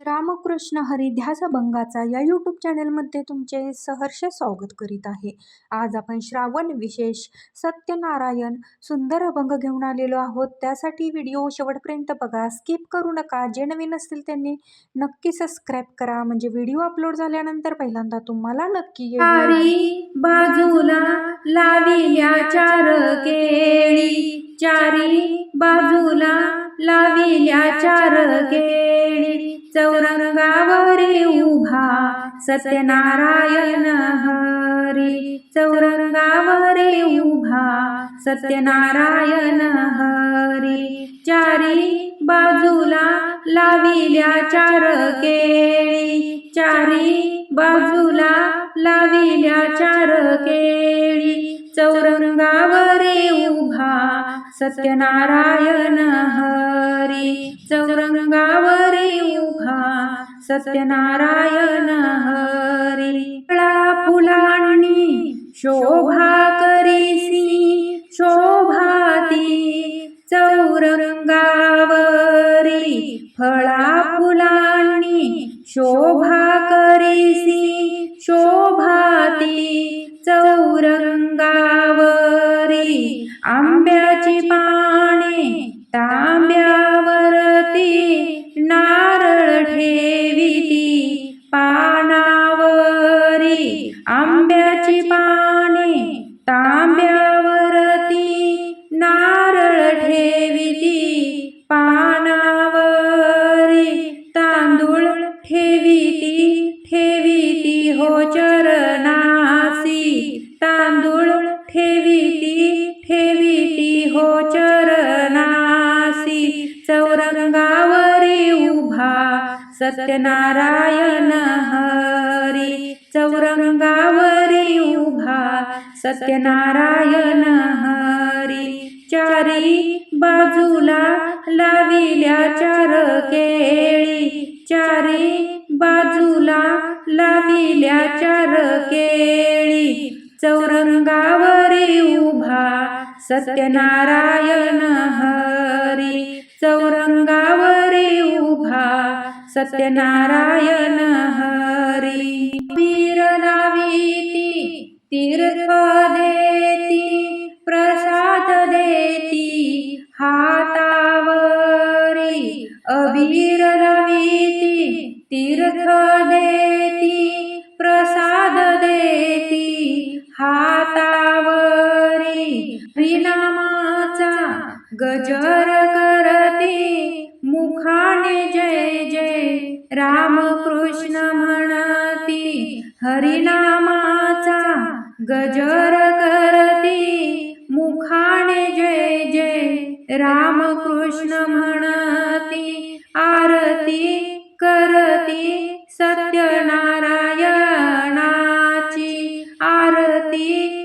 रामकृष्ण हरी ध्यासभंगाचा या यूट्यूब चॅनलमध्ये तुमचे सहर्ष स्वागत करीत आहे. आज आपण श्रावण विशेष सत्यनारायण सुंदर अभंग घेऊन आलेलो आहोत. त्यासाठी व्हिडिओ शेवटपर्यंत बघा. स्किप करू नका. जे नवीन असतील त्यांनी नक्की सबस्क्राईब करा. म्हणजे व्हिडिओ अपलोड झाल्यानंतर पहिल्यांदा तुम्हाला नक्की येईल. लावी बाजूला लाविल्या चार केळी. चारी बाजूला लाविल्या चार केळी. उभा सत्यनारायण हरी. चौरंगावरे उभा सत्यनारायण हरी. चारी बाजूला लाविल्या चार केळी. चारी बाजूला लाविल्या चार केळी. चौरंगावरे उभा सत्यनारायण हरी. चौरंगावरे उभा सत्यनारायण हरी फळा शोभा करीसी शोभाती चौरंगावरी फळा फुलाणी शोभा ठेविती ठेविती हो चरणासी. चौरंगावरी उभा सत्यनारायण हरी. चौरंगावरी उभा सत्यनारायण हरी. चारी बाजूला लाविल्या चार केळी. चारी बाजूला लाविल्या चार केळी. चौरंगावरी उभा सत्यनारायण हरी. चौरंगावरी उभा सत्यनारायण गजर करती. मुखाने जय जय. रामकृष्ण म्हणती. हरिनामाचा गजर करती. मुखाने जय जय. रामकृष्ण म्हणती. आरती करती सत्यनारायणाची. आरती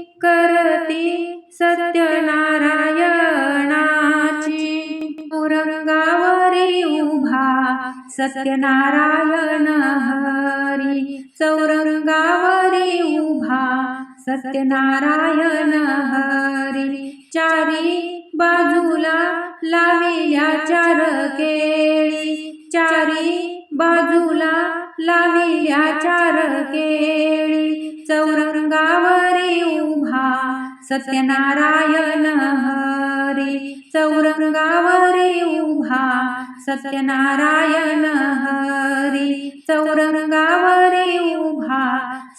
चौरंगावरी उभा सत्यनारायण हरी. चौरंगावरी उभा सत्यनारायण हरी. चारी बाजूला लाविल्या चार केळी. चारी बाजूला लाविल्या चार केळी. चौरंगावरी उभा सत्यनारायण हरी चौरंगावरी उभा सत्यनारायण हरी. चौरंगावरी उभा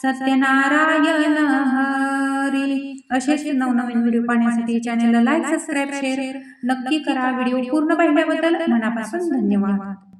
सत्यनारायण हरी. असेच नवनवीन व्हिडिओ पाहण्यासाठी चॅनलला लाईक सबस्क्राईब शेअर नक्की करा. व्हिडिओ पूर्ण पाहिल्याबद्दल मनापासून धन्यवाद.